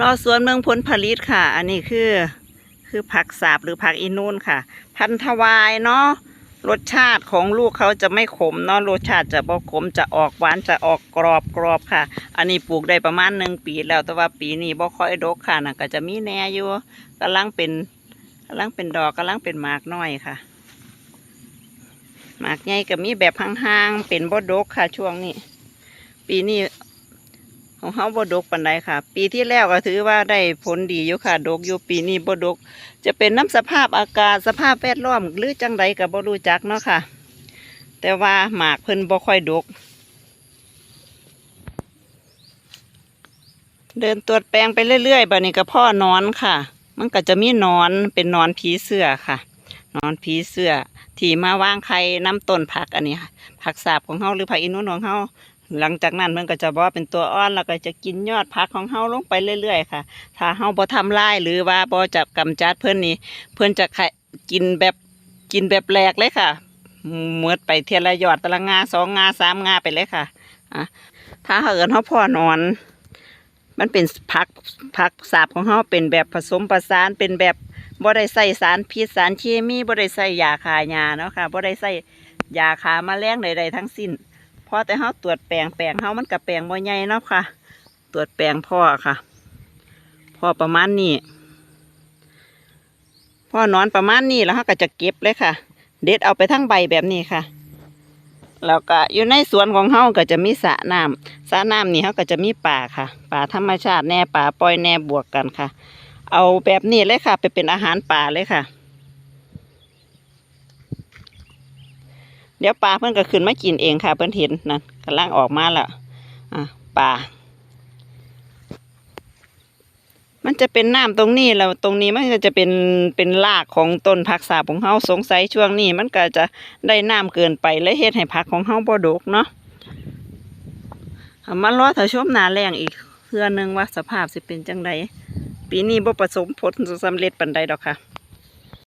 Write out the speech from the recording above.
รอสวนเมืองผลผลิตค่ะ อันนี้คือ คือผักสาบหรือผักอีนูนค่ะ พันธวายเนาะรสชาติของลูกเขาจะไม่ขมเนาะรสชาติจะบ่ขมจะออกหวานจะออกกรอบกรอบค่ะ อันนี้ปลูกได้ประมาณหนึ่งปีแล้วแต่ว่าปีนี้บ่ค่อยดกค่ะนะก็จะมีแน่อยู่กำลังเป็นกำลังเป็นดอกกำลังเป็นหมากน้อยค่ะหมากใหญ่ก็มีแบบห่างๆเป็นบ่ดกค่ะช่วงนี้ ปีนี้ ของเขาบดกปันใดค่ะ ปีที่แล้วก็ถือว่าได้ผลดีอยู่ค่ะดกอยู่ปีนี้บดก จะเป็นน้ำสภาพอากาศสภาพแวดล้อมหรือจังใดก็บ่รู้จักเนาะค่ะ แต่ว่าหมากเพิ่นบ่ค่อยดก เดินตรวจแปลงไปเรื่อยๆบัดนี้ก็พ่อนอนค่ะ มันก็จะมีนอนเป็นนอนผีเสื้อค่ะนอนผีเสื้อที่มาวางไข่น้ำต้นผักอันนี้ผักสาบของเฮาหรือผักอินูนของเฮา หลังจากนั้นมันก็จะบอกว่าเป็นตัวอ่อนแล้วก็จะกินยอดผักของเฮาลงไปเรื่อยๆค่ะ ถ้าเฮาบ่ทำลายหรือว่าบ่จับกำจัดเพิ่อนนี่เพิ่อนจะกินแบบกินแบบแหลกเลยค่ะเมื่อไปเทียละยอดตะละงาสองงาสามงาไปเลยค่ะอะถ้าเหินเฮาพ่อนอน มันเป็นผักผักสาบของเฮาเป็นแบบผสมประสานเป็นแบบบ่ได้ใส่สารพิษสารเคมีบ่ได้ใส่ยาฆ่าหญ้าเนาะค่ะบ่ได้ใส่ยาฆ่าแมลงใดๆทั้งสิ้น พอแต่เฮาตรวจแปลงแปลงเฮามันกับแปลงบ่ใหญ่เนาะค่ะ ตรวจแปลงพ่อค่ะ พ่อประมาณนี้พ่อนอนประมาณนี้แล้วเฮาก็จะเก็บเลยค่ะ เด็ดเอาไปทั้งใบแบบนี้ค่ะแล้วก็อยู่ในสวนของเฮาก็จะมีสระน้ำสระน้ำนี่เฮาก็จะมีป่าค่ะ ป่าธรรมชาติแน่ป่าปล่อยแน่บวกกันค่ะ เอาแบบนี้เลยค่ะ ไปเป็นอาหารป่าเลยค่ะ ดี๋ยวปลาเพิ่นก็ขึ้นมากินเองค่ะ เพิ่นเห็นนั่นกำลังออกมาแล้วอะปลา มันจะเป็นน้ำตรงนี้แล้วตรงนี้มันก็จะเป็นเป็นรากของต้นผักสาบของเฮาสงสัยช่วงนี้ มันก็จะได้น้ำเกินไปและเฮ็ดให้ผักของเฮาบ่ดกเนาะเอามารอถ้าชมหนาแรงอีกเพื่อนึงว่าสภาพสิเป็นจังไดปีนี้บ่ประสมผลสำเร็จปานใดดอกค่ะ